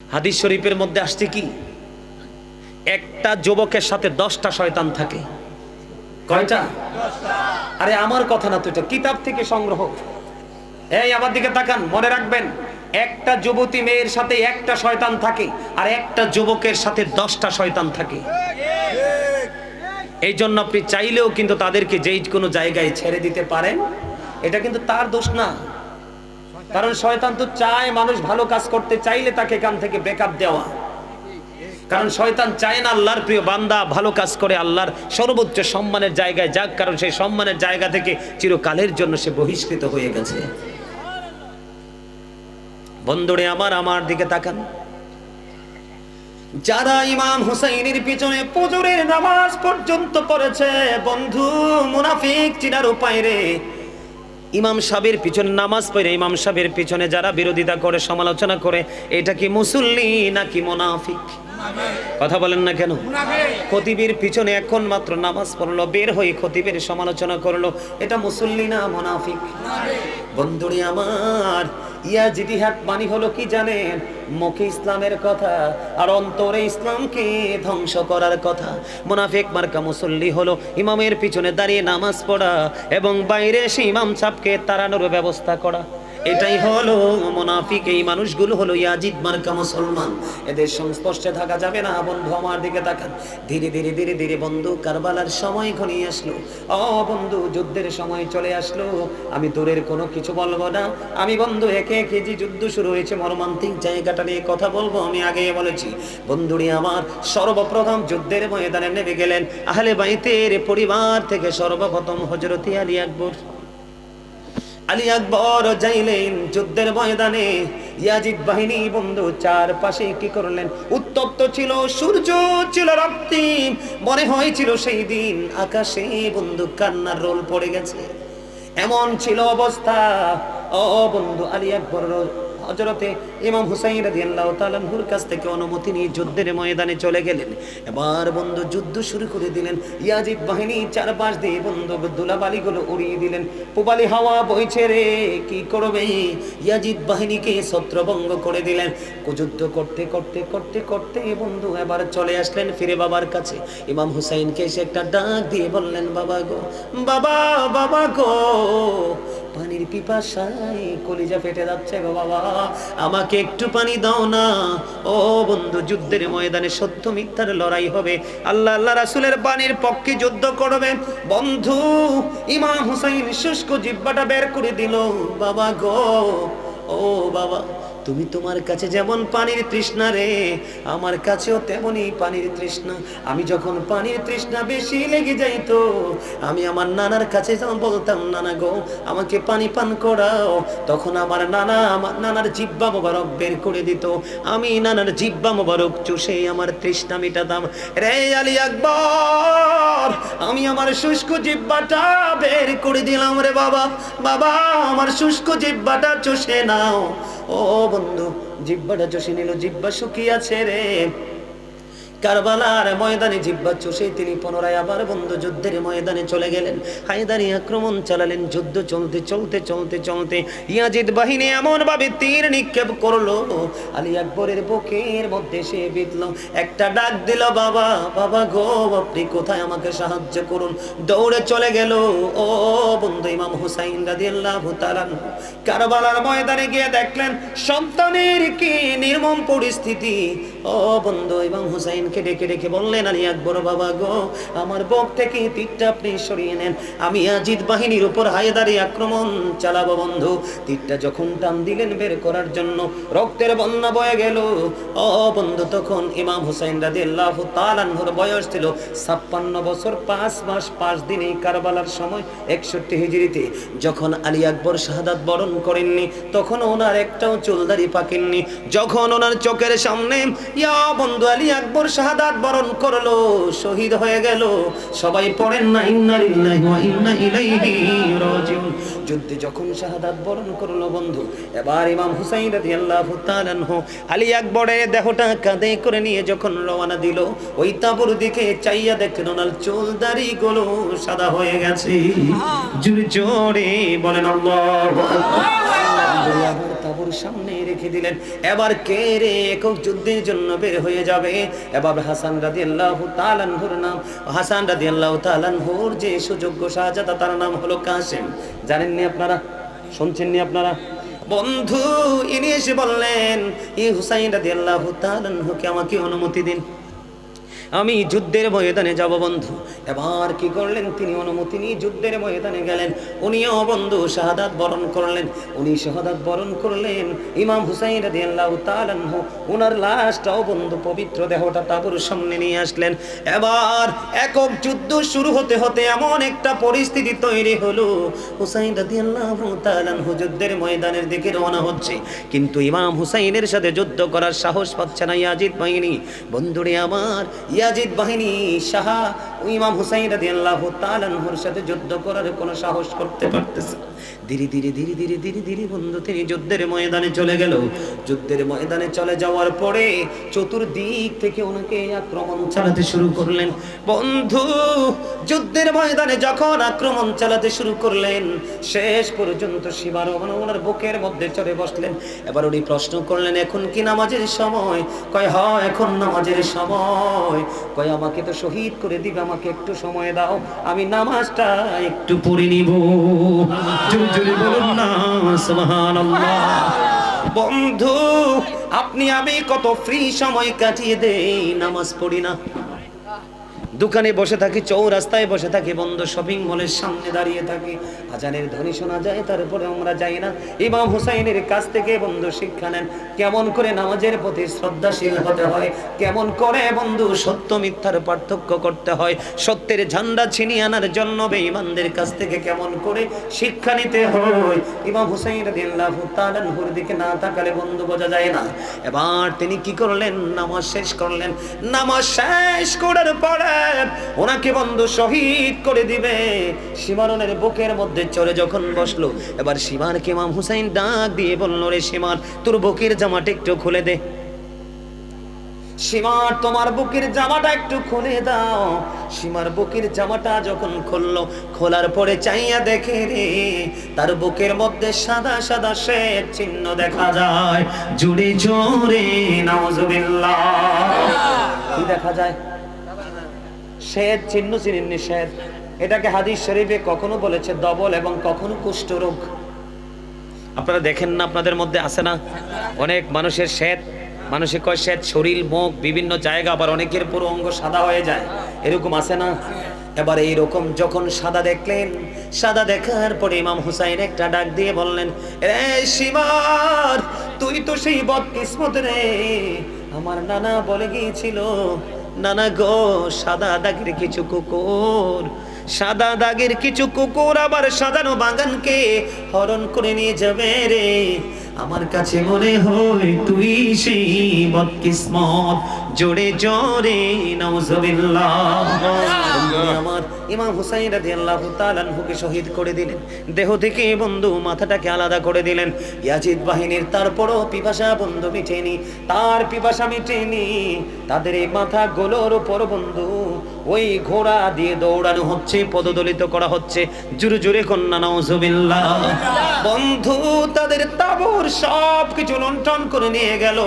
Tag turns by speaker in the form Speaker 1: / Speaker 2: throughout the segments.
Speaker 1: হাদিস শরীফের মধ্যে আসছে কি? একটা যুবকের সাথে দশটা শয়তান থাকে। কয়টা? আরে আমার কথা না তো এটা কিতাব থেকে সংগ্রহ। এই, আমার দিকে তাকান, মনে রাখবেন, একটা যুবতী মেয়ের সাথে একটা শয়তান থাকে আর একটা যুবকের সাথে দশটা শয়তান থাকে। এই জন্য আপনি চাইলেও কিন্তু তাদেরকে যেই কোনো জায়গায় ছেড়ে দিতে পারেন। এটা কিন্তু তার দোষ না। কারণ শয়তান তো চায় মানুষ ভালো কাজ করতে চাইলে তাকে এখান থেকে ব্রেকআপ দেওয়া। কারণ শয়তান চায় না আল্লাহর প্রিয় বান্দা ভালো কাজ করে, আল্লাহর সর্বোচ্চ সম্মানের জায়গায় যাক, কারণ সেই সম্মানের জায়গা থেকে চিরকালের জন্য সে বহিষ্কৃত হয়ে গেছে। বন্ধুরে আমার আমার দিকে তাকান। যারা ইমাম হুসাইনের পিছনে পুজোরের নামাজ পর্যন্ত পড়েছে, বন্ধু, মুনাফিক চিনার উপায় রে। ইমাম সাহেবের পিছনে নামাজ পড়ে, ইমাম সাহেবের পিছনে যারা বিরোধিতা করে, সমালোচনা করে, এটা কি মুসল্লি নাকি মোনাফিক? কথা বলেন না কেন? খতিবের পিছনে এখন মাত্র নামাজ পড়ল, বের হয়ে খতিবের সমালোচনা করল, এটা মুসল্লি না মোনাফিক? বন্ধুরে আমার ইয়াজিদি হাত মানি হলো কি জানেন? মুখে ইসলামের কথা আর অন্তরে ইসলামকে ধ্বংস করার কথা। মুনাফিক মার্কা মুসল্লি হলো ইমামের পিছনে দাঁড়িয়ে নামাজ পড়া এবং বাইরে এসে ইমাম সাপকে তাড়ানোর ব্যবস্থা করা। এটাই হলো মুনাফিক, এই মানুষগুলো হলো ইয়াজিদ মার্কা মুসলমান। এদের সংস্পর্শে থাকা যাবে না, বন্ধু আমার দিকে তাকান। ধীরে ধীরে ধীরে ধীরে বন্ধু কারবালার সময় ঘনিয়ে আসলো। ও বন্ধু, যুদ্ধের সময় চলে আসলো। আমি দূরের কোনো কিছু বলব না। আমি বন্ধু, একে একে যে যুদ্ধ শুরু হয়েছে, মর্মান্তিক জায়গাটা নিয়ে কথা বলব, আমি আগে বলেছি। বন্ধুরি আমার, সর্বপ্রথম যুদ্ধের ময়দানে নেমে গেলেন আহলে বাইতের পরিবার থেকে সর্বপ্রথম হজরতি আলী আকবর। আলী আকবর যাইলেন যুদ্ধের ময়দানে। ইয়াজিদ বাহিনী বন্ধু চার পাশে কি করলেন? উত্তপ্ত ছিল, সূর্য ছিল রক্তিম। মনে হয়েছিল সেই দিন আকাশে বন্ধু কান্নার রোল পড়ে গেছে। এমন ছিল অবস্থা। ও বন্ধু আলী আকবর হজরতে ইমাম হুসাইন রাদিয়াল্লাহু তাআলা হুর কাছ থেকে অনুমতি নিয়ে যুদ্ধের ময়দানে চলে গেলেন। এবার বন্ধু যুদ্ধ শুরু করে দিলেন। ইয়াজিদ বাহিনী চারপাশ দিয়ে বন্ধু দুলাবালিগুলো উড়িয়ে দিলেন। পুবালি হাওয়া বইছে রে, কি করবে? ইয়াজিদ বাহিনীকে ছত্রভঙ্গ করে দিলেন। যুদ্ধ করতে করতে করতে করতে বন্ধু এবার চলে আসলেন ফিরে বাবার কাছে। ইমাম হুসাইনকে এসে একটা ডাক দিয়ে বললেন, বাবা গো, বাবা বাবা গো পানির পিপাসায় কলিজা ফেটে যাচ্ছে বাবা। আমাকে একটু পানি দাও না। ও বন্ধু, যুদ্ধের ময়দানে সত্য মিথ্যার লড়াই হবে। আল্লাহ আল্লাহ রাসুলের পানির পক্ষে যুদ্ধ করবে। বন্ধু, ইমাম হুসাইন শুষ্ক জিব্বাটা বের করে দিল। বাবা গো, ও বাবা। তুমি তোমার কাছে যেমন পানির তৃষ্ণা রে, আমার কাছেও তেমনই পানির তৃষ্ণা। আমি যখন পানির তৃষ্ণা বেশি লেগে যাইতো, আমি আমার নানার কাছে যখন বলতাম, নানা গো, আমাকে পানি পান করাও। তখন আমার নানা আমার নানার জিব্বা মোবারক বের করে দিত। আমি নানার জিব্বা মোবারক চুষে আমার তৃষ্ণা মেটাতাম। রে আলী আকবর, আমি আমার শুষ্ক জিব্বাটা বের করে দিলাম রে বাবা। বাবা, আমার শুষ্ক জিব্বাটা চষে নাও। ও বন্ধু জিব্বাটা চষে নিল জিব্বা শুকিয়াছে রে। কারবালার ময়দানে জিব্বা চষে তিনি পুনরায় আবার বন্ধু যুদ্ধের ময়দানে চলে গেলেন। হায়দারি আক্রমণ চালালেন, যুদ্ধ চলতে চলতে চলতে চলতে ইয়াজিদ বাহিনী এমন ভাবে তীর নিক্ষেপ করল, আলী আকবরের বুকের মধ্যে সে বিঁধল। একটা ডাক দিল, বাবা বাবা গো, আপনি কোথায়? আমাকে সাহায্য করুন। দৌড়ে চলে গেল। ও বন্ধু ইমাম হুসাইন রাদিয়াল্লাহু তাআলা কারবালার ময়দানে গিয়ে দেখলেন, সন্তানের কি নির্মম পরিস্থিতি। ও বন্ধু ইমাম হুসাইনকে ডেকে ডেকে বললেন আলী আকবর বাবা গো, আমার বুক থেকে তীরটা আপনি সরিয়ে নেন। আমি আজিদ বাহিনীর উপর হায়দারি আক্রমণ চালাবো বন্ধু। তীরটা যখন টান দিলেন বের করার জন্য, রক্তের বন্যা বয়ে গেল। ও বন্ধু, তখন ইমাম হুসাইন রাদিয়াল্লাহু তাআলার বয়স ছিল। ছাপ্পান্ন বছর পাঁচ মাস, পাঁচ দিন এই কারবালার সময় একষট্টি হিজড়িতে। যখন আলী আকবর শাহাদাত বরণ করেননি, তখন ওনার একটাও চুলদারি পাকেননি। যখন ওনার চোখের সামনে, ইয়া বন্ধু আলী আকবর শাহাদাত বরণ করল শহীদ হয়ে গেল। সবাই পড়েন না ইন্না লিল্লাহি ওয়া ইন্না ইলাইহি রাজিউন। যুদ্ধে যখন শাহাদাত বরণ করল বন্ধু এবার ইমাম হুসাইন রাদিয়াল্লাহু তাআলা আনহু আলী আকবরের দেহটা কাঁধে করে নিয়ে যখন রওনা দিল ওই তাবুর দিকে চাইয়া দেখেন ওনার চুল দাড়ি গুলো সাদা হয়ে গেছে। জুড়ে জোরে বলেন আল্লাহু আকবার। বন্ধুরা আবার সামনে রেখে দিলেন। এবার কে রে একক যুদ্ধের জন্য বের হয়ে যাবে? এবার হাসান রাদি আল্লাহ তালানহুর নাম, হাসান রাদি আল্লাহ তালানহুর যে সুযোগ্য শাহজাদা, তার নাম হলো কাসেম। জানেননি আপনারা? শুনছেননি আপনারা? বন্ধু ইনি এসে বললেন, ই হুসাইন রাদি আল্লাহ তালানহুকে আমাকে অনুমতি দিন। আমি যুদ্ধের ময়দানে যাব, বন্ধু। এবার কি করলেন তিনি? অনুমতি নিয়ে যুদ্ধের ময়দানে গেলেন। উনিও বন্ধু শাহাদাত বরণ করলেন। উনি শাহাদাত বরণ করলেন। ইমাম হুসাইন রাদিয়াল্লাহু তাআলা আনহু ওনার লাশটাও বন্ধু পবিত্র দেহটা তাবুর সামনে নিয়ে আসলেন। এবার একক যুদ্ধ শুরু হতে হতে এমন একটা পরিস্থিতি তৈরি হলো। হুসাইন রাদিয়াল্লাহু তাআলা আনহু যুদ্ধের ময়দানের দিকে রওনা হচ্ছে। কিন্তু ইমাম হুসাইনের সাথে যুদ্ধ করার সাহস পাচ্ছে না ইয়াজিদ বাহিনী। বন্ধুরে, আমার ইয়াজিদ বাহিনী শাহা ইমাম হুসাইন রাদিয়াল্লাহু তাআলা আনহুর সাথে যুদ্ধ করার কোনো সাহস করতে পারতেছে। ধীরে ধীরে ধীরে ধীরে ধীরে ধীরে বন্ধু তিনি যুদ্ধের ময়দানে চলে গেল। যুদ্ধের ময়দানে চলে যাওয়ার পরে চতুর্দিক থেকে ওনাকে আক্রমণ চালাতে শুরু করলেন। বন্ধু, যুদ্ধের ময়দানে যখন আক্রমণ চালাতে শুরু করলেন, শেষ পর্যন্ত শিবার ওনার বুকের মধ্যে চড়ে বসলেন। এবার উনি প্রশ্ন করলেন, এখন কি নামাজের সময়? কয় হ এখন নামাজের সময়। কয়, আমাকে তো শহীদ করে দিবে আমাকে একটু সময় দাও, আমি নামাজটা একটু পড়ে নিব। জোরে বলুন না, সুবহানাল্লাহ। বন্ধু, আপনি আমি কত ফ্রি সময় কাটিয়ে দেই, নামাজ পড়ি না। দোকানে বসে থাকি, চৌরাস্তায় বসে থাকি, বন্ধ শপিং মলের সামনে দাঁড়িয়ে থাকি। আজানের ধ্বনি শোনা যায়, তারপরে আমরা যাই না। ইমাম হুসাইনের কাছ থেকে বন্ধু শিক্ষা নেন। কেমন করে নামাজের প্রতি শ্রদ্ধাশীল হতে হয়? কেমন করে বন্ধু সত্য মিথ্যার পার্থক্য করতে হয়? সত্যের ঝান্ডা ছিনিয়ে আনার জন্য বেঈমানদের কাছ থেকে কেমন করে শিক্ষা নিতে হয়? ইমাম হুসাইন আনহুর দিকে না তাকালে বন্ধু বোঝা যায় না। এবার তিনি কি করলেন? নামাজ শেষ করলেন। নামাজ শেষ করার পরে ওনাকে বন্ধু শহীদ করে দিবে। সীমারনের বুকের মধ্যে চড়ে যখন বসল, এবার সীমারকে ইমাম হুসাইন ডাক দিয়ে বলল, রে সীমার, তোর বুকের জামাটা একটু খুলে দে। সীমার, তোমার বুকের জামাটা একটু খুলে দাও। সীমার বুকের জামাটা যখন খুললো, খোলার পরে চাইয়া দেখে রে, তার বুকের মধ্যে সাদা সাদা শ্বেত চিহ্ন দেখা যায়। জুড়ে জোরে, নাউজুবিল্লাহ। কি দেখা যায়? শ্বেত চিহ্ন চিহ্ন শ্বেত এটাকে হাদিস শরীফে কখনো বলেছে দবল এবং কখনো কুষ্ঠ রোগ। আপনারা দেখেন না, আপনাদের মধ্যে আছে না? অনেক মানুষের শ্বেত, মানুষের কয় শ্বেত? শরীর, মুখ, বিভিন্ন জায়গা, আবার অনেকের পুরো অঙ্গ সাদা হয়ে যায়। এরকম আছে না? এবার এইরকম যখন সাদা দেখলেন, সাদা দেখার পরে ইমাম হুসাইন একটা ডাক দিয়ে বললেন, এ শিমার তুই তো সেই বদ কিসমত রে। আমার নানা বলে গিয়েছিল নানা গো, সাদা দাগের কিছু কুকুর। সাদা দাগের কিছু কুকুর আবার সাজানো বাগানকে হরণ করে নিয়ে যাবে রে। আমার কাছে মনে হয় তুই সেই বদকিসমত। জোরে জোরে নাউজুবিল্লাহ। আমার ইমাম হুসাইন রাদিয়াল্লাহু তাআলা আনহুকে শহীদ করে দিলেন। দেহ থেকে বন্ধু মাথাটাকে আলাদা করে দিলেন। ইয়াজিদ বাহিনীর তারপরও পিপাসা বন্ধু মিটেনি তার পিপাসা মিটেনি। তাদের এই মাথা গোলোর উপর বন্ধু ওই ঘোড়া দিয়ে দৌড়ানো হচ্ছে, পদদলিত করা হচ্ছে। জুরে জুরে কন্যা নজবিল্লা বন্ধু, তাদের তাবর সব কিছু লুণ্ঠন করে নিয়ে গেল।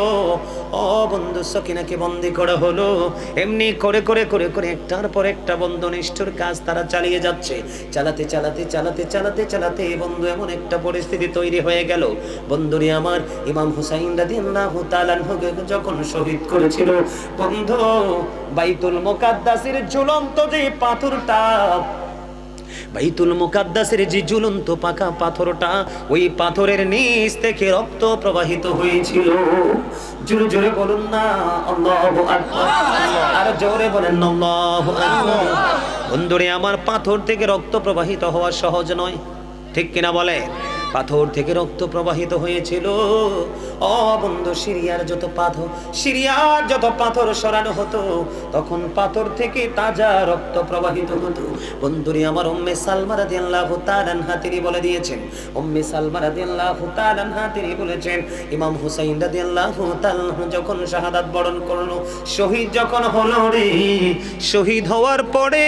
Speaker 1: ও বন্ধু সকিনাকে বন্দি করা হলো। এমনি করে করে করে করে একটার পর একটা বন্ধু নিষ্ঠুর কাজ তারা চালিয়ে যাচ্ছে। চালাতে চালাতে চালাতে চালাতে চালাতে বন্ধু এমন একটা পরিস্থিতি তৈরি হয়ে গেল। বন্ধুরে আমার ইমাম হুসাইন রাদিয়াল্লাহু তাআলা আনহুকে যখন শহীদ করেছিল, বন্ধু, বাইতুল মুকাদ্দাসের ঝুলন্ত যে পাথরটা বাইতুল মুকাদ্দাসের যে ঝুলন্ত পাকা পাথরটা, ওই পাথরের নিচ থেকে রক্ত প্রবাহিত হয়েছিল। জোরে জোরে বলুন না, আল্লাহু আকবার। আর জোরে বলেন, আল্লাহু আকবার। বন্ধুরে, আমার পাথর থেকে রক্ত প্রবাহিত হওয়া সহজ নয়। ঠিক কিনা বলে পাথর থেকে রক্ত প্রবাহিত হয়েছিল। ও বন্ধু, সিরিয়ার যত পাথর, সিরিয়ার যত পাথর সরানো হতো, তখন পাথর থেকে তাজা রক্ত প্রবাহিত হতো। বন্ধুরে, আমার উম্মে সালমা রাদিয়াল্লাহু তাআলা আনহা তিনি বলে দিয়েছেন, উম্মে সালমা রাদিয়াল্লাহু তাআলা আনহা তিনি বলেছেন, ইমাম হুসাইন রাদিয়াল্লাহু তাআলা যখন শাহাদাত বরণ করল, শহীদ যখন হলো রে, শহীদ হওয়ার পরে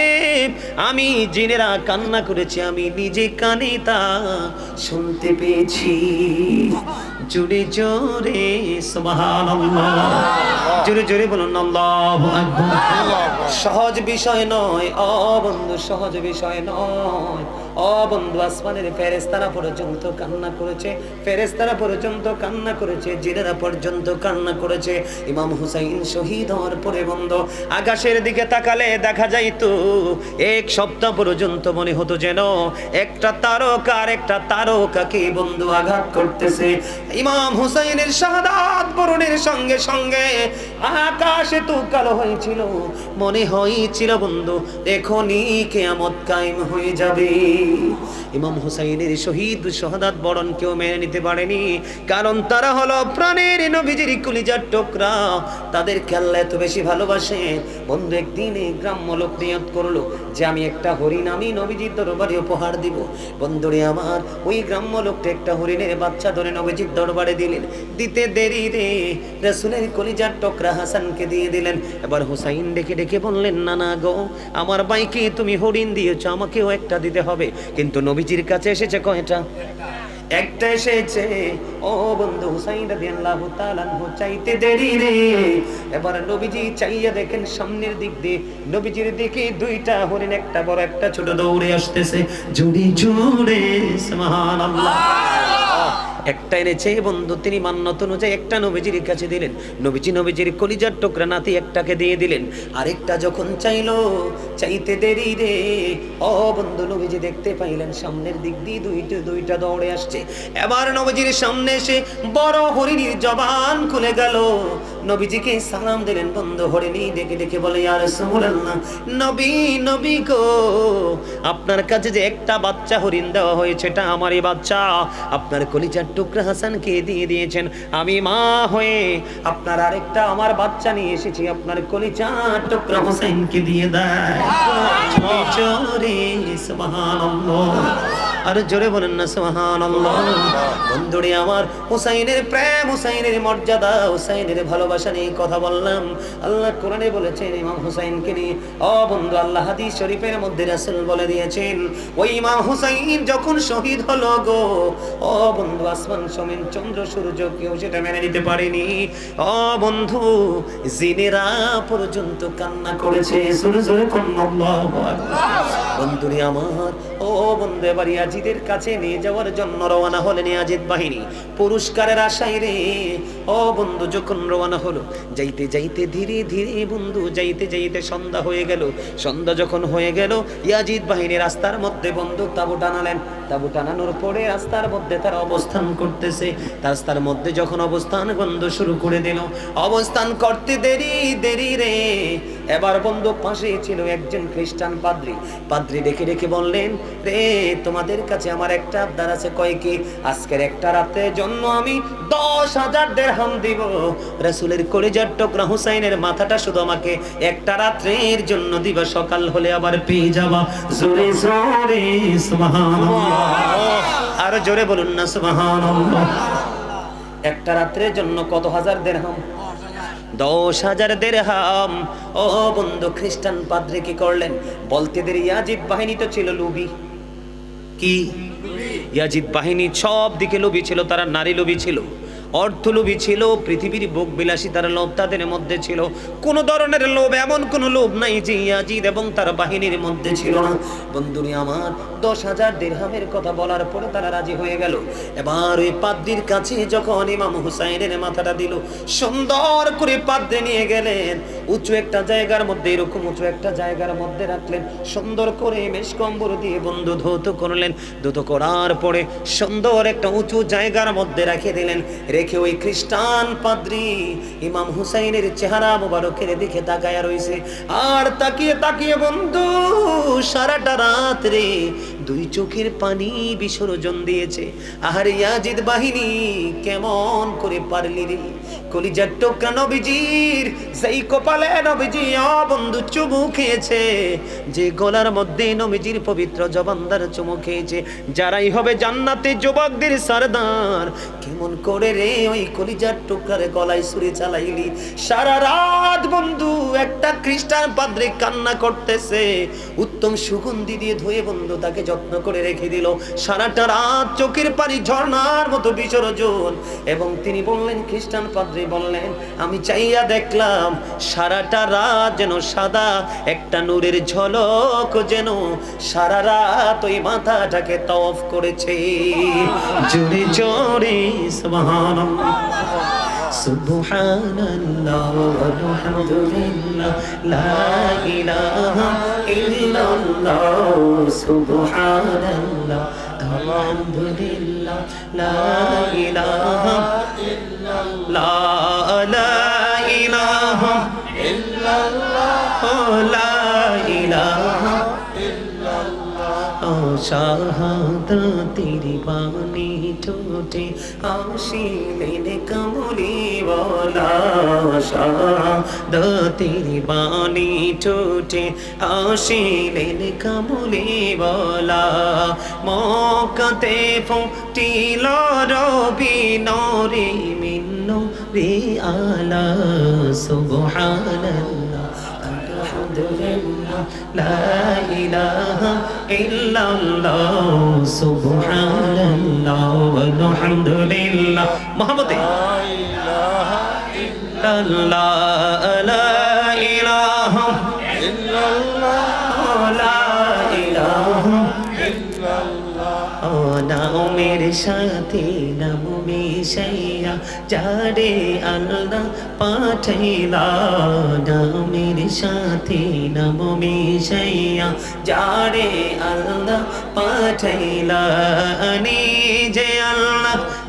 Speaker 1: আমি জিনেরা কান্না করেছি, আমি নিজে কানে তা শুনতে শুনতে পেয়েছি। জোরে জোরে জুড়ে জোরে জোরে বলুন সহজ বিষয় নয় অবন্ধু বন্ধু সহজ বিষয় নয়। বন্ধু পর্যন্ত কান্না করেছে পর্যন্ত কান্না করেছে পর্যন্ত কান্না করেছে। ইমাম শহীদ হওয়ার পরে আকাশের দিকে তাকালে দেখা যাইতো, এক সপ্তাহ পর্যন্ত মনে হতো যেন একটা তারকা আর একটা তারকাকে বন্ধু আঘাত করতেছে। ইমাম হুসাইনের শাহাদাত বরণের সঙ্গে সঙ্গে আকাশে তো কালো হয়েছিল মনে হয়েছিল বন্ধু এখনই কেয়ামত কায়েম হয়ে যাবে। ইমাম হুসাইনের শহীদ শাহাদাত বরণ কেউ মেনে নিতে পারেনি। কারণ তারা হলো প্রাণের নবীজির কুলিজার টোকরা। তাদের খেললে এত বেশি ভালোবাসে। বন্ধু, একদিন এই গ্রাম্য লোক নিয়ত করল যে আমি একটা হরিণ, আমি নবীজির দরবারে উপহার দিব। বন্ধুরে, আমার ওই গ্রাম্য লোকটা একটা হরিণের বাচ্চা ধরে নবীজির দরবারে দিলেন। দিতে দেরি রে, রসুলের কলিজার টকরা হাসানকে দিয়ে দিলেন। এবার হুসাইন ডেকে ডেকে বললেন না না গো, আমার বাইকে তুমি হরিণ দিয়েছ, আমাকেও একটা দিতে হবে। কিন্তু নবীজির কাছে এসেছে কয়টা একটা এসেছে। ও বন্ধু হুসাইন রাদিয়াল্লাহু তাআলা চাইতে দেরি রে। এবারে নবীজি চাইয়া দেখেন সামনের দিক দিয়ে নবীজির দিকে দুইটা হরিণ, একটা বড়, একটা ছোট দৌড়ে আসতেছে। জুড়ি জুড়ে, সুবহানাল্লাহ। একটা এনেছে বন্ধু তিনি মান্যত অনুযায়ী একটা নবীজির কাছে দিলেন। নবীজি নবীজির কলিজার টুকরা নাতি একটাকে দিয়ে দিলেন। আরেকটা যখন চাইলো, চাইতে দেরি রে। ও বন্ধু, নবীজি দেখতে পাইলেন, সামনের দিক দিয়ে দুইটা দুইটা দৌড়ে আসছে। এবার নবীজির সামনে এসে বড় হরিণীর জবান খুলে গেল। নবীজিকে সালাম দিলেন, বন্ধু, হরিণী ডেকে ডেকে বলে আর রাসূলুল্লাহ, নবী নবী গো, আপনার কাছে যে একটা বাচ্চা হরিণ দেওয়া হয়েছে, এটা আমারই বাচ্চা। আপনার কলিজার টুকরা হাসানকে দিয়ে দিয়েছেন? আমি মা হয়ে আপনার আরেকটা আমার বাচ্চা নিয়ে এসেছি আপনার কলিচা টুকরা হোসেনকে দিয়ে দেয়। চোরে সুবহানাল্লাহ। আর জোরে বলেন না, সুবহানাল্লাহ। বন্ধুরে আমার, হুসাইনের প্রেম, হুসাইনের মর্যাদা, হুসাইনের ভালোবাসা নিয়ে কথা বললাম। আল্লাহ কোরআনে বলেছেন, ইমাম হুসাইনকে নিয়ে, ও বন্ধু, আল্লাহ হাদিস শরীফের মধ্যে রাসূল বলে দিয়েছেন, ওই ইমাম হুসাইন যখন শহীদ হলো গো, ও বন্ধু, আসমান সমেন চন্দ্র, সূর্য, কেউ সেটা মেনে নিতে পারেনি। ও বন্ধু, জিনেরা পর্যন্ত কান্না করেছে আল্লাহু বন্ধুরে আমার ও বন্ধু এবার ইয়াজিদের কাছে নিয়ে যাওয়ার জন্য রওনা হলেন ইয়াজিদ বাহিনী। পুরস্কারের আশায় রে। ও বন্ধু, যখন রওনা হলো, যাইতে যাইতে ধীরে ধীরে বন্ধু, যাইতে যাইতে সন্ধ্যা হয়ে গেল। সন্ধ্যা যখন হয়ে গেল, ইয়াজিদ বাহিনী রাস্তার মধ্যে বন্ধু তাবু টানালেন। তাবু টানানোর পরে রাস্তার মধ্যে তারা অবস্থান করতেছে। রাস্তার মধ্যে যখন অবস্থান বন্ধু শুরু করে দিল, অবস্থান করতে দেরি দেরি রে। এবার বন্ধু পাশে ছিল একজন খ্রিস্টান পাদ্রী। পাদ্রী ডেকে ডেকে বললেন, রে, তোমাদের কাছে আমার একটা আবদার আছে, কয় কি? আজকের একটা রাতের জন্য আমি দশ হাজার দেড়হাম দিব। রাসূলের কলেজার টুকরা হুসাইনের মাথাটা শুধু আমাকে একটা রাত্রের জন্য দিবা, সকাল হলে আবার পেয়ে যাবা। জোরে জোরে আর জোরে বলুন না, সুবহানাল্লাহ। একটা রাত্রের জন্য কত হাজার দেড়হাম? দশ হাজার দেড়হাম। ও বন্ধু খ্রিস্টান পাদ্রে কি করলেন? বলতে দেরি ইয়াজিদ বাহিনী তো ছিল লুবি কি? ইয়াজিদ বাহিনী সব দিকে লোভী ছিল তারা নারী লোভী ছিল। অর্থলোভী ছিল, পৃথিবীর ভোগ বিলাসী তার লোভ তাদের মধ্যে ছিল। কোন ধরনের লোভ, এমন কোন লোভ নাই যে ইয়াজিদ এবং তার বাহিনীর মধ্যে ছিল না। বন্ধুরি আমার, দশ হাজার দেড়হামের কথা বলার পরে তারা রাজি হয়ে গেল। এবার ওই পাদ্রির কাছে যখন ইমাম হুসাইনের মাথাটা দিল, সুন্দর করে পাদ্রে নিয়ে গেলেন। উঁচু একটা জায়গার মধ্যে, এরকম উঁচু একটা জায়গার মধ্যে রাখলেন। সুন্দর করে মেশ কম্বর দিয়ে বন্ধু ধৌত করলেন। ধৌত করার পরে সুন্দর একটা উঁচু জায়গার মধ্যে রেখে দিলেন। রেখে ওই খ্রিস্টান পাদ্রি ইমাম হুসাইনের চেহারা মোবারকের দিকে তাকায়া রয়েছে আর তাকিয়ে তাকিয়ে বন্ধু, সারাটা রাত রে দুই চোখের পানি বিসর্জন দিয়েছে। আর ইয়াজিদ বাহিনী কেমন করে পারলি রে? যারাই হবে জান্নাতে যুবকদের সরদার। কেমন করে রে ওই কলিজার টুকরার গলায় ছুরি চালাইলি? সারা রাত বন্ধু, একটা খ্রিস্টান পাদ্রে কান্না করতেছে। উত্তম সুগন্ধি দিয়ে ধুয়ে বন্ধু তাকে যত্ন করে রেখে দিল। সারাটা রাত চোখের পানি ঝর্ণার মতো বিসর্জন। এবং তিনি বললেন, খ্রিস্টান পাদ্রী বললেন, আমি চাইয়া দেখলাম সারাটা রাত যেন সাদা, একটা নূরের ঝলক যেন সারা রাত ওই মাথাটাকে তফ করেছে। জোরে জোরে, সুবহানাল্লাহ। সুবহানাল্লাহ আলহামদুলিল্লাহ, লা লা ইলাহা ইল্লাল্লাহ। লা ইলাহা ও শাহাদাতের বাণী। ঠোঁটে আসিলেন কমলি বলা শাহাদাতের বাণী ঠোঁটে আসিলেন কমলি বলা। মকাতে ফুটিল রবি নরে মিন্ন রে আলা, সুবহানাল্লাহ, আলহামদুলিল্লাহ। লা ইলাহা ইল্লাল্লাহ সুবহানাল্লাহ আলহামদুলিল্লাহ। মুহাম্মদে। ইল্লাল্লাহ লা ইলাহা ইল্লাল্লাহ লা ও মেরে সাথে নাম মিশাইয়া, যারে আল্লাহ পাঠাইলা। নামের সাথে নাম মিশাইয়া, যারে আল্লাহ পাঠাইলা। নিজে আল্লাহ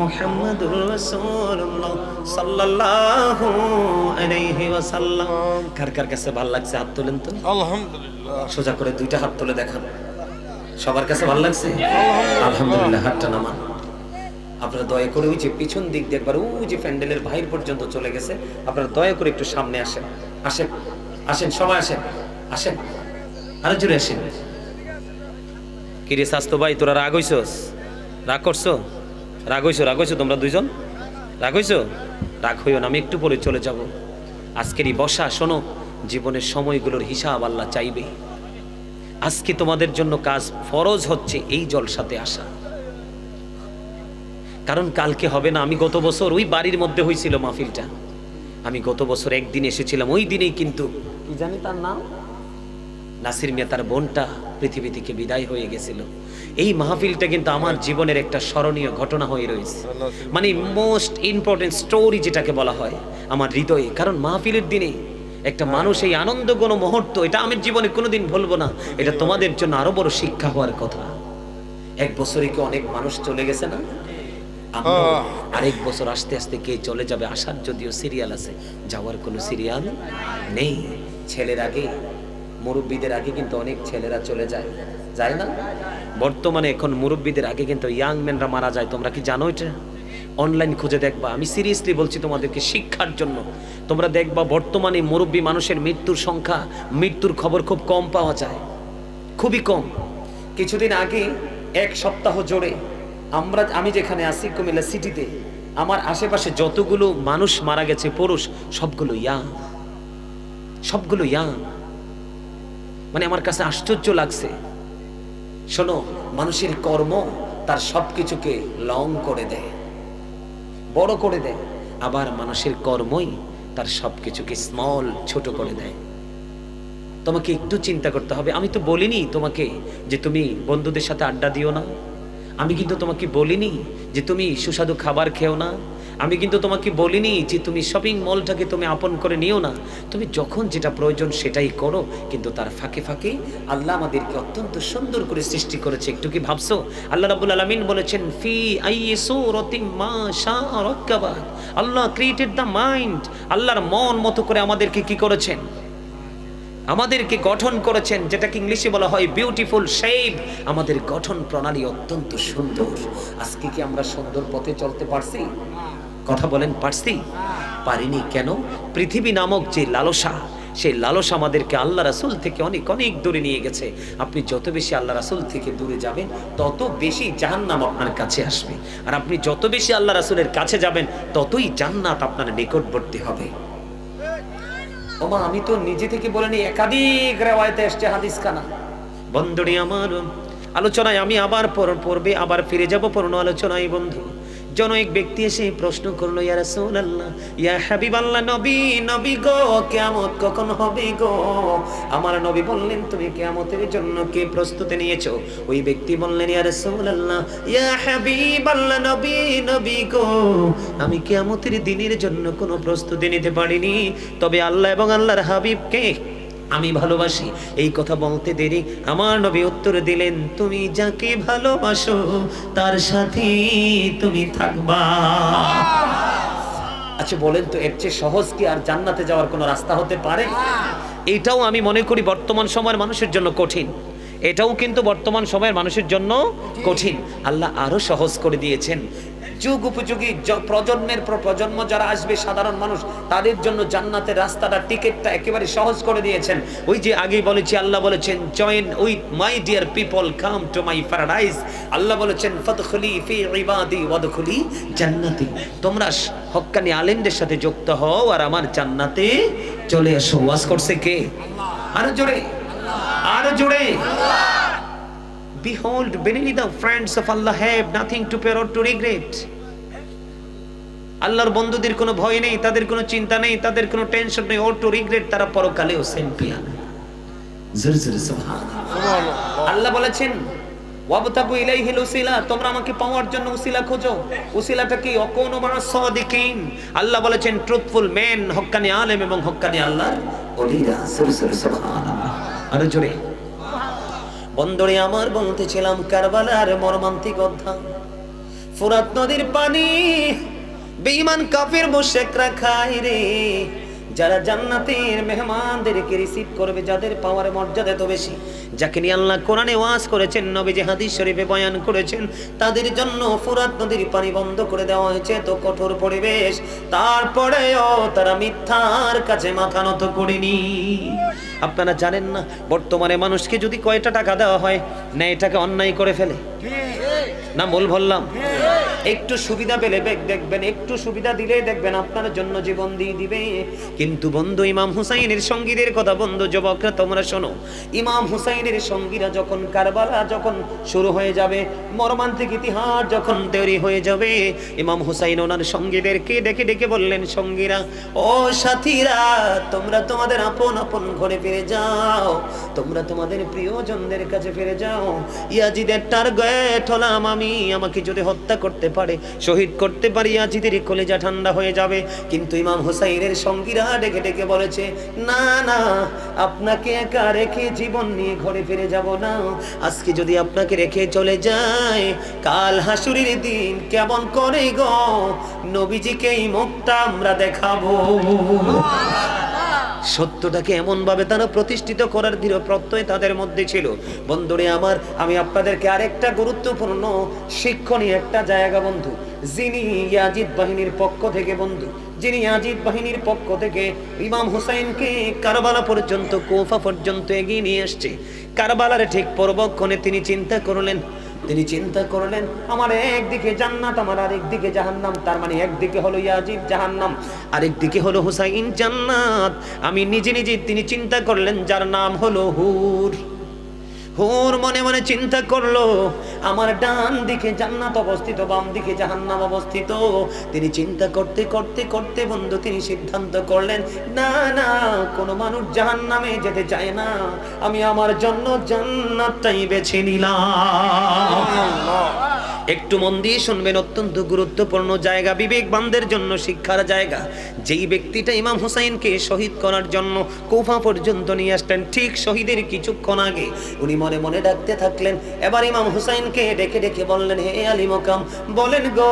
Speaker 1: মুহাম্মাদুর রাসূলুল্লাহ সাল্লাল্লাহু আলাইহি ওয়াসাল্লাম। কার কার কাছে ভালো লাগছে হাত তোলেন তো?
Speaker 2: আলহামদুলিল্লাহ।
Speaker 1: সোজা করে দুইটা হাত তুলে দেখান। সবার কাছে ভালো লাগছে? আলহামদুলিল্লাহ। হাতটা নামান। আপনারা দয়া করে ওই যে পিছন দিক দিয়ে একবার ওই যে প্যান্ডেলের বাইর পর্যন্ত চলে গেছে আপনারা দয়া করে একটু সামনে আসেন। আসেন আসেন সবাই আসেন আসেন। আরও জোরে আসেন। কিরে স্বাস্থ্য ভাই তোরা রাগ হইছস? রাগ করছ? রাগ হইছো রাগ হইছো তোমরা দুইজন? রাগ হইছো রাগ হইও না, আমি একটু পরে চলে যাব। আজকের এই বসা, শোনো, জীবনের সময়গুলোর হিসাব আল্লাহ চাইবে আজকে তোমাদের জন্য কাজ ফরজ হচ্ছে এই জলসাতে আসা। কারণ কালকে হবে না, আমি গত বছর ওই বাড়ির মধ্যে হয়েছিল মাহফিলটা। আমি গত বছর একদিন এসেছিলাম, ওই দিনেই কিন্তু, কি জানি তার নাম? নাসির মিয়া তার বোনটা পৃথিবী থেকে বিদায় হয়ে গেছিল। এই মাহফিলটা কিন্তু আমার জীবনের একটা স্মরণীয় ঘটনা হয়ে রয়েছে। মানে মোস্ট ইম্পর্টেন্ট স্টোরি যেটাকে বলা হয় আমার হৃদয়ে। কারণ মাহফিলের দিনে একটা মানুষ এই আনন্দ কোনো মুহূর্ত এটা আমি জীবনে কোনোদিন ভুলবো না এটা তোমাদের জন্য আরও বড় শিক্ষা হওয়ার কথা। এক বছরে কি অনেক মানুষ চলে গেছে না? আরেক বছর আস্তে আস্তে কে চলে যাবে? আসার যদিও সিরিয়াল আছে যাওয়ার কোনো সিরিয়াল নেই। ছেলের আগে মুরব্বীদের আগে কিন্তু অনেক ছেলেরা চলে যায়। যায় না? বর্তমানে এখন মুরব্বীদের আগে কিন্তু ইয়াং ম্যানরা মারা যায়। তোমরা কি জানো এটা? অনলাইন খুঁজে দেখবা। আমি সিরিয়াসলি বলছি তোমাদেরকে শিক্ষার জন্য। তোমরা দেখবা বর্তমানে মুরব্বী মানুষের মৃত্যুর সংখ্যা, মৃত্যুর খবর খুব কম পাওয়া যায়। খুবই কম। কিছুদিন আগে, এক সপ্তাহ জোরে, আমরা, আমি যেখানে আছি কুমিল্লা সিটিতে, আমার আশেপাশে যতগুলো মানুষ মারা গেছে, পুরুষ, সবগুলো ইয়াং সবগুলো ইয়াং মানে আমার কাছে আশ্চর্য লাগছে। শোনো, মানুষের কর্ম তার সবকিছুকে লং করে দেয়, বড় করে দেয়, আবার মানুষের কর্মই তার সবকিছুকে স্মল ছোট করে দেয়। তোমাকে একটু চিন্তা করতে হবে। আমি তো বলিনি তোমাকে যে তুমি বন্ধুদের সাথে আড্ডা দিও না। আমি কিন্তু তোমাকে বলিনি যে তুমি সুস্বাদু খাবার খেও না। আমি কিন্তু তোমাকে বলিনি যে তুমি শপিং মলটাকে তুমি আপন করে নিও না। তুমি যখন যেটা প্রয়োজন সেটাই করো। কিন্তু তার ফাঁকে ফাঁকে আল্লাহ আমাদেরকে অত্যন্ত সুন্দর করে সৃষ্টি করেছে। একটু কি ভাবছ? আল্লাহ রাব্বুল আলামিন বলেছেন, ফি রাক্কাবা আল্লাহ ক্রিয়েটেড দ্য মাইন্ড আল্লাহর মন মতো করে আমাদেরকে কি করেছেন? আমাদেরকে গঠন করেছেন, যেটাকে ইংলিশে বলা হয় বিউটিফুল শেপ আমাদের গঠন প্রণালী অত্যন্ত সুন্দর। আজকে কি আমরা সুন্দর পথে চলতে পারছি? কথা বলেন, পারছি? পারিনি কেন? পৃথিবী নামক যে লালসা সেই লালসা আমাদেরকে আল্লাহ রাসুল থেকে অনেক অনেক দূরে নিয়ে গেছে। আপনি যত বেশি আল্লাহ রাসুল থেকে দূরে যাবেন, তত বেশি জাহান্নাম আপনার কাছে আসবে। আর আপনি যত বেশি আল্লাহ রাসুলের কাছে যাবেন, ততই জান্নাত আপনার নিকটবর্তী হবে। ওমা, আমি তো নিজে থেকে বলিনি, একাধিক রেওয়ায়তে এসছে হাদিস খানা বন্ধুরি আমার, আলোচনায় আমি আবার পড়বে আবার ফিরে যাব পূর্ণ আলোচনায়, বন্ধু। জন এক ব্যক্তি এসে প্রশ্ন করল, ইয়া রাসূলুল্লাহ, ইয়া হাবিবাল্লাহ, নবী নবী গো, কিয়ামত কখন হবে গো? আমার নবী বললেন, তুমি কিয়ামতের জন্য কে প্রস্তুতি নিয়েছো? ওই ব্যক্তি বললেন, ইয়া রাসূলুল্লাহ, ইয়া হাবিবাল্লাহ, নবী নবী গো, আমি কিয়ামতের দিনের জন্য কোনো প্রস্তুতি নিতে পারিনি। তবে আল্লাহ এবং আল্লাহর হাবিবকে আমি ভালোবাসি। এই কথা বলতে দেরি। আমার নবী উত্তর দিলেন তুমি যাকে ভালোবাসো তার সাথে তুমি থাকবা। আচ্ছা বলেন তো এর চেয়ে সহজ কি আর জান্নাতে যাওয়ার কোনো রাস্তা হতে পারে? এটাও আমি মনে করি বর্তমান সময়ের মানুষের জন্য কঠিন। এটাও কিন্তু বর্তমান সময়ের মানুষের জন্য কঠিন। আল্লাহ আরও সহজ করে দিয়েছেন। যুগ উপযোগী প্রজন্মের পর প্রজন্ম যারা আসবে সাধারণ মানুষ তাদের জন্য জান্নাতের রাস্তাটা টিকিটটা একেবারে সহজ করে দিয়েছেন। ওই যে আগে বলেছি আল্লাহ বলেছেন join with my dear people come to my paradise আল্লাহ বলেছেন ফদখুলি ফি ইবাদি ওয়াদখুলি জান্নাতি। তোমরা হক্কানি আলেমদের সাথে যুক্ত হও আর আমার জান্নাতে চলে এসো। ওয়াজ করছে কে? আরও জোরে। আরও জোরে। Behold, beneath the friends of Allah have nothing to fear or to regret. আল্লাহর বন্ধুদের কোনো ভয় নেই তাদের কোনো চিন্তা নেই তাদের কোনো টেনশন নেই ওর টু রিগ্রেট তারা পরকালেও চ্যাম্পিয়ন আল্লাহ বলেছেন ওয়াবতাকু ইলাইহিল উসিলা তোমরা আমাকে পাওয়ার জন্য উসিলা খোঁজো। উসিলাটা কি? অকৌন মা সাদিকিন। আল্লাহ বলেছেন ট্রুথফুল মেন হক্কানি আলেম এবং হক্কানি আল্লাহর ওলিরা। সুরসুর সুবহানাল্লাহ। আরও জোরে। বন্দরে আমার বলতেছিলাম কারবালার মর্মান্তিক অধ্যায়। ফুরাত নদীর পানি বেঈমান কাফের মুশরিকরা খায় রে। যারা জান্নাতের মেহমানদেরকে রিসিভ করবে যাদের পাওয়ার মর্যাদা তো বেশি যাকে নিয়ে আল্লাহ কোরআনে ওয়াজ করেছেন নবী যে হাদিস শরীফে বয়ান করেছেন তাদের জন্য ফুরাত নদীর পানি বন্ধ করে দেওয়া হয়েছে তো কঠোর পরিবেশ। তারপরেও তারা মিথ্যার কাছে মাথা নত করেনি। আপনারা জানেন না বর্তমানে মানুষকে যদি কয়টা টাকা দেওয়া হয় না এটাকে অন্যায় করে ফেলে। না ভুল বললাম? একটু সুবিধা পেলে দেখ- দেখবেন, একটু সুবিধা দিলে দেখবেন আপনার জন্য জীবন দিয়ে দিবে। কিন্তু বন্ধু, ইমাম হুসাইনের সঙ্গীদের কথা বন্ধু, যুবকরা, তোমরা শোনো। ইমাম হুসাইনের সঙ্গীরা যখন কারবালা যখন শুরু হয়ে যাবে, মর্মান্তিক ইতিহাস যখন তৈরি হয়ে যাবে, ইমাম হুসাইন ওনার সঙ্গীদেরকে ডেকে ডেকে বললেন, সঙ্গীরা, ও সাথীরা, তোমরা তোমাদের আপন আপন ঘরে ফিরে যাও। তোমরা তোমাদের প্রিয়জনদের কাছে ফিরে যাও। ইয়াজিদের টার্গেট হলাম আমি, আমাকে যদি হত্যা করতে পারে। শহীদ করতে পারি ইয়াজিদের কলেজা ঠান্ডা হয়ে যাবে। কিন্তু ইমাম হুসাইনের সঙ্গীরা ডেকে ডেকে বলেছে, না না, আপনাকে একা রেখে জীবন নিয়ে ঘরে ফিরে যাব না। আজকে যদি আপনাকে রেখে চলে যায় কাল হাসুরির দিন কেমন করে গো? নবীজিকে এই মুখটা আমরা দেখাবো। সত্যটাকে এমন ভাবে তারা প্রতিষ্ঠিত করার দৃঢ় প্রত্যয় তাদের মধ্যে ছিল। বন্ধুরে আমার, আমি আপনাদেরকে আরেকটা গুরুত্বপূর্ণ শিক্ষণীয় একটা জায়গা বন্ধু। যিনি ইয়াজিদ বাহিনীর পক্ষ থেকে বন্ধু, যিনি আজিদ বাহিনীর পক্ষ থেকে ইমাম হুসাইনকে কারবালা পর্যন্ত, কোফা পর্যন্ত এগিয়ে নিয়ে আসছে। কারবালার ঠিক পরবক্ষণে তিনি চিন্তা করলেন তিনি চিন্তা করলেন, আমার একদিকে জান্নাত, আমার আরেকদিকে জাহান্নাম। তার মানে একদিকে হলো ইয়াজিদ জাহান্নাম। আরেকদিকে হলো হুসাইন, জান্নাত। আমি নিজে নিজে তিনি চিন্তা করলেন, যার নাম হলো হুর। হুর মনে মনে চিন্তা করল, আমার ডান দিকে জান্নাত অবস্থিত, বাম দিকে জাহান্নাম অবস্থিত। তিনি চিন্তা করতে করতে করতে বন্ধু, তিনি সিদ্ধান্ত করলেন, না না, কোনো মানুষ জাহান্নামে যেতে চায় না। আমি আমার জন্য জান্নাতটাই বেছে নিলাম। একটু মন দিয়ে শুনবেন, অত্যন্ত গুরুত্বপূর্ণ জায়গা বিবেকবানদের জন্য শিক্ষার জায়গা। যেই ব্যক্তিটা ইমাম হুসাইনকে শহীদ করার জন্য কোফা পর্যন্ত নিয়ে আসলেন ঠিক শহীদের কিছুক্ষণ আগে উনি মনে মনে ডাকতে থাকলেন, এবার ইমাম হুসাইনকে ডেকে ডেকে বললেন, হে আলী মোকাম, বলেন গো,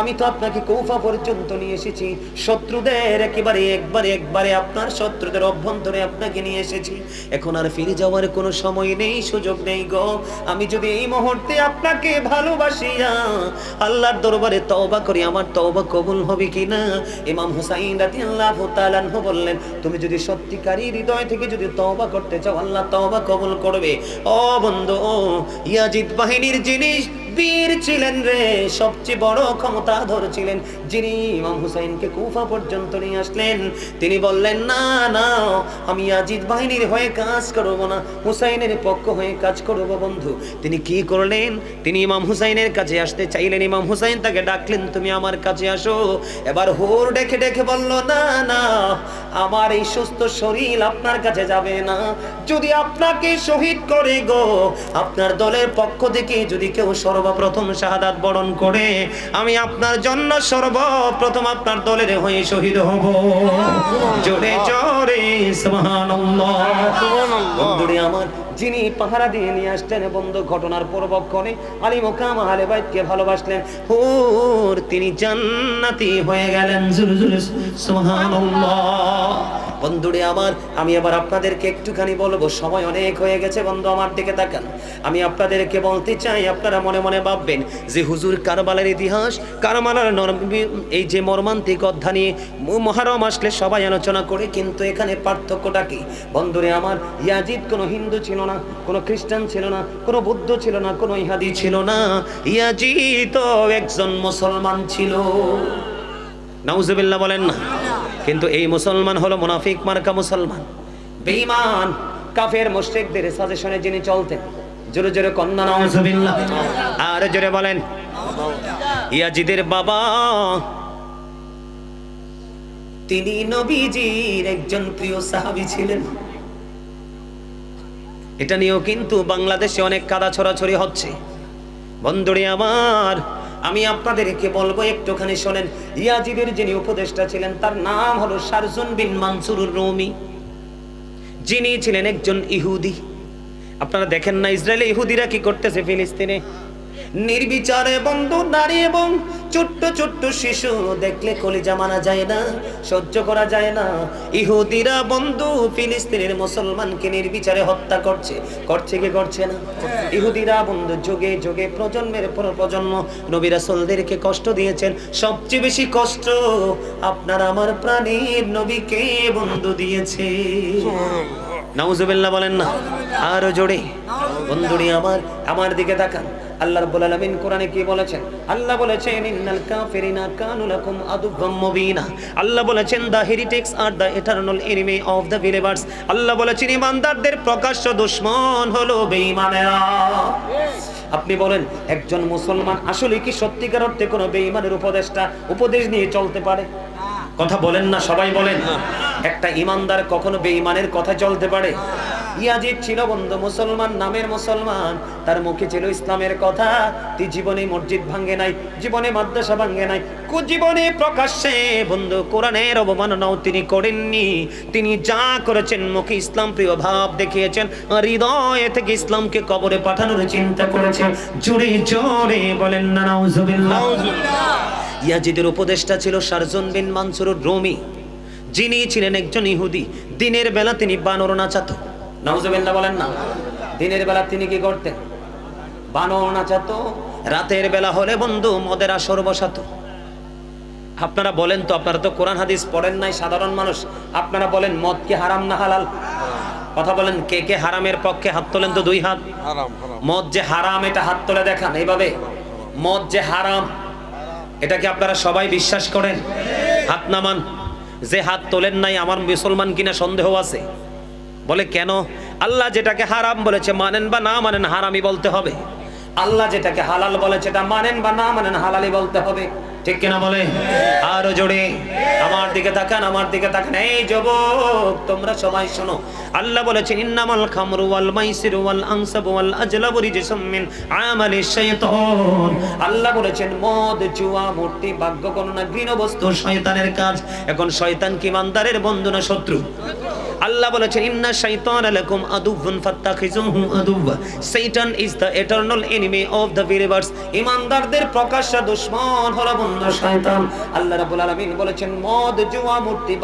Speaker 1: আমি তো আপনাকে কৌফা পর্যন্ত নিয়ে এসেছি, শত্রুদের একেবারে, একবারে একবারে আপনার শত্রুদের অভ্যন্তরে আপনাকে নিয়ে এসেছি। এখন আর ফিরে যাওয়ার কোনো সময় নেই, সুযোগ নেই গো। আমি যদি এই মুহূর্তে আপনাকে ভালোবাসিয়া আল্লাহর দরবারে তওবা করি, আমার তওবা কবুল হবে কিনা? ইমাম হুসাইন রাদিয়াল্লাহু তাআলা বললেন, তুমি যদি সত্যিকারী হৃদয় থেকে যদি তওবা করতে চাও, আল্লাহ তওবা কবুল করবে। ও বন্ধু, ইয়াজিদ বাহিনীর জিনিস বীর ছিলেন রে, সবচেয়ে বড় ক্ষমতাধর ছিলেন যিনি ইমাম হুসাইনকে কুফা পর্যন্ত নিয়ে আসলেন। তিনি বললেন, না না, আমি আজিদ বাহিনীর হয়ে কাজ করব না, হুসাইনের পক্ষ হয়ে কাজ করব বন্ধু। তিনি কি করলেন? তিনি ইমাম হুসাইনের কাছে আসতে চাইলেন ইমাম হুসাইন তাকে ডাকলেন তুমি আমার কাছে আসো। এবার হোর ডেকে ডেকে বলল না না আমার এই সুস্থ শরীর আপনার কাছে যাবে না। যদি আপনাকে শহীদ করে গো আপনার দলের পক্ষ থেকে যদি কেউ সর্বপ্রথম শাহাদাত বরণ করে আমি আপনার জন্য সর্বপ্রথম আপনার দলের হয়ে শহীদ হব। জোরে জোরে সুবহানাল্লাহ। বন্ধুরে আমার যিনি পাহারা দিয়ে নিয়ে আসতেন বন্ধু ঘটনার পূর্বক্ষণে আলী মোকাম আলে বাইতকে ভালোবাসলেন। হুর, তিনি জান্নাতি হয়ে গেলেন। বন্ধুরে আমার, আমি আবার আপনাদেরকে একটুখানি বলব, সময় অনেক হয়ে গেছে বন্ধু, আমার দিকে তাকান। আমি আপনাদেরকে বলতে চাই, আপনারা মনে মনে ভাববেন যে হুজুর কারবালার ইতিহাস, কারবালার এই যে মর্মান্তিক অধ্যা নিয়ে মহারম আসলে সবাই আলোচনা করে, কিন্তু এখানে পার্থক্যটা কি? বন্ধুরে আমার, ইয়াজিদ কোনো হিন্দু ছিল না, কোনো খ্রিস্টান ছিল না, কোনো বুদ্ধ ছিল না, কোনো ইহাদি ছিল না। ইয়াজিদ তো একজন মুসলমান ছিল। নাউজুবিল্লাহ বলেন না। কিন্তু এই মুসলমান হলো মুনাফিক মার্কা মুসলমান। বেঈমান, কাফের, মুশরিকদের সাজেশনে যিনি চলতেন। জোরে জোরে কন্যা নাউজুবিল্লাহ। আর জোরে বলেন। ইয়াজিদের বাবা, তিনি নবীজির একজন প্রিয় সাহাবী ছিলেন। এটা নিয়েও কিন্তু বাংলাদেশে অনেক কাদা ছড়াছড়ি হচ্ছে। বন্ধুরে আমার, আমি আপনাদেরকে বলব একটুখানি শোনেন। ইয়াজিদের যিনি উপদেষ্টা ছিলেন, তার নাম হলো সারজুন বিন মানসুরুর রমি। যিনি ছিলেন একজন ইহুদি। আপনারা দেখেন না, ইসরায়েলে ইহুদিরা কি করতেছে ফিলিস্তিনে? নির্বিচারে বন্ধু নারী এবং ছোট্ট ছোট্ট শিশু দেখলে কলিজা মানা যায় না সহ্য করা যায় না। ইহুদিরা বন্ধু ফিলিস্তিনের মুসলমানকে নির্বিচারে হত্যা করছে। করছে কি করছে না? ইহুদিরা বন্ধু যুগে যুগে প্রজন্মের পর প্রজন্ম নবী রাসূলদেরকে কষ্ট দিয়েছেন। সবচেয়ে বেশি কষ্ট আপনার আমার প্রাণীর নবীকে বন্ধু দিয়েছে। নাউজুবিল্লাহ বলেন না? আরও জোরে। বন্ধুরি আমার আমার দিকে তাকান। আল্লাহ রাব্বুল আলামিন কোরআনে কি বলেছেন? আল্লাহ বলেছেন, ইন্নাল কাফিরিনা কানু লাকুম আদুওয়াম মুবিনা। আল্লাহ বলেছেন the heretics R the eternal enemy of the believers. আল্লাহ বলেছেন, ইমানদারদের প্রকাশ্য দুশমন হলো বেঈমানেরা। আপনি বলেন, একজন মুসলমান আসলে কি সত্যিকার অর্থে কোনো বেঈমানের উপদেশটা উপদেশ নিয়ে চলতে পারে? কথা বলেন না, সবাই বলেন। একটা ইমানদার কখনো বেঈমানের কথা চলতে পারে? ইয়াজিদ ছিল বন্ধু মুসলমান নামের মুসলমান। তার মুখে ছিল ইসলামের কথা। তুই জীবনে মসজিদ ভাঙ্গে নাই জীবনে মাদ্রাসা ভাঙ্গে নাই। কু- জীবনে প্রকাশ্যে বন্ধু কোরআনের অবমাননাও তিনি করেননি। তিনি যা করেছেন মুখে ইসলাম প্রিয় ভাব দেখিয়েছেন হৃদয়ে থেকে ইসলামকে কবরে পাঠানোর চিন্তা করেছেন। জোরে জোরে বলেন না নাউজুবিল্লাহ। ইয়াজিদের উপদেষ্টা ছিল শারজুন বিন মানসুরুর রুমি যিনি ছিলেন একজন ইহুদি। দিনের বেলা তিনি বানর নাচাতো। নাউজুবিল্লাহ বলেন না। দিনের বেলা তিনি কি করতেন? বানর নাচাতো রাতের বেলা হলে বন্ধু মদের আসর বসাতো আপনারা বলেন তো আপনারা তো কোরআন হাদিস পড়েন নাই সাধারণ মানুষ। আপনারা বলেন মদ কি হারাম না হালাল? কথা বলেন কে কে হারামের পক্ষে হাত তোলেন তো দুই হাত? মদ যে হারাম এটা হাত তোলে দেখান এইভাবে। মদ যে হারাম এটা কি আপনারা সবাই বিশ্বাস করেন? হাত নামান যে হাত তোলেন নাই আমার মুসলমান কিনা সন্দেহ আছে? বলে, কেন? আল্লাহ যেটাকে হারাম বলেছে মানেন বা না মানেন হারামি বলতে হবে। আল্লাহ যেটাকে হালাল বলেছে, এটা মানেন বা না মানেন হালালি বলতে হবে। ঠিক কিনা বলে? আরও জোরে, আমার দিকে তাকান, আমার দিকে তাকান। এই যুবক, তোমরা সবাই শোনো। আল্লাহ বলেছেন ইন্নামাল খামরু ওয়াল মাইসিরু ওয়াল আনসাবু ওয়াল আজলাবু রিজসুম মিন আমালিশ শাইতান। আল্লাহ বলেছেন, মদ, জুয়া, মূর্তি ভাগ্য গণনা ঘৃণ বস্তু শয়তানের কাজ। এখন শয়তান কি ইমানদারের বন্ধু না শত্রু? আল্লাহ বলেছেন ইন্না শাইতান লাকুম আদুউন ফাত্তাখিজুহু আদুওয়া শয়তান is the eternal enemy of the believers ইমানদারদের প্রকাশ্য দুশমন হলো আলামিন বলেছেন মদ মূর্তি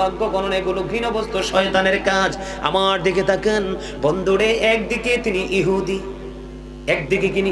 Speaker 1: শয়তানের কাজ। আমার দিকে একদিকে তিনি ইহুদি একদিকে কিনি